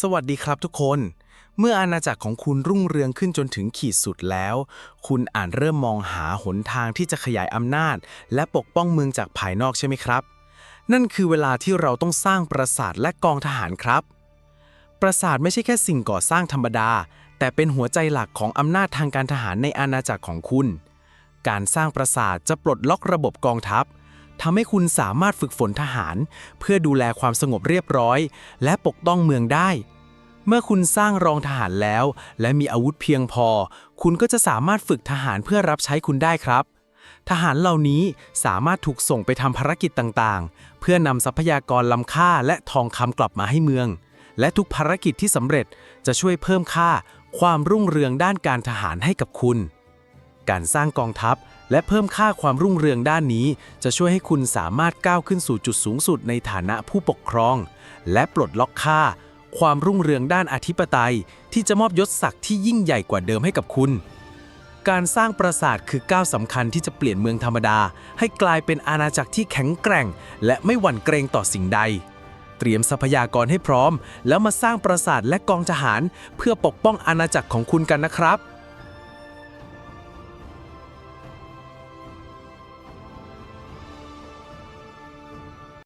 สวัสดีครับทุกคน เมื่ออาณาจักรของคุณรุ่งเรืองขึ้นจนถึงขีดสุดแล้ว คุณอาจเริ่มมองหาหนทางที่จะขยายอำนาจ และปกป้องเมืองจากภายนอกใช่ไหมครับ นั่นคือเวลาที่เราต้องสร้างปราสาทและกองทหารครับ ปราสาทไม่ใช่แค่สิ่งก่อสร้างธรรมดา แต่เป็นหัวใจหลักของอำนาจทางการทหารในอาณาจักรของคุณ การสร้างปราสาทจะปลดล็อกระบบกองทัพ ทำให้คุณสามารถฝึกฝนทหาร เพื่อดูแลความสงบเรียบร้อย และปกป้องเมืองได้ เมื่อคุณสร้างรองทหารแล้ว และมีอาวุธเพียงพอ คุณก็จะสามารถฝึกทหารเพื่อรับใช้คุณได้ครับ ทหารเหล่านี้สามารถถูกส่งไปทำภารกิจต่างๆ เพื่อนำทรัพยากรล้ำค่าและทองคำกลับมาให้เมือง และทุกภารกิจที่สำเร็จจะช่วยเพิ่มค่า ความรุ่งเรืองด้านการทหารให้กับคุณ การสร้างกองทัพ และเพิ่มค่าความรุ่งเรืองด้านนี้ จะช่วยให้คุณสามารถก้าวขึ้นสู่จุดสูงสุดในฐานะผู้ปกครอง และปลดล็อกค่า ความรุ่งเรืองด้านอธิปไตย ที่จะมอบยศศักดิ์ที่ยิ่งใหญ่กว่าเดิมให้กับคุณ การสร้างปราสาทคือก้าวสำคัญที่จะเปลี่ยนเมืองธรรมดา ให้กลายเป็นอาณาจักรที่แข็งแกร่ง และไม่หวั่นเกรงต่อสิ่งใดเตรียมทรัพยากรให้พร้อม แล้วมาสร้างปราสาทและกองทหาร เพื่อปกป้องอาณาจักรของคุณกันนะครับ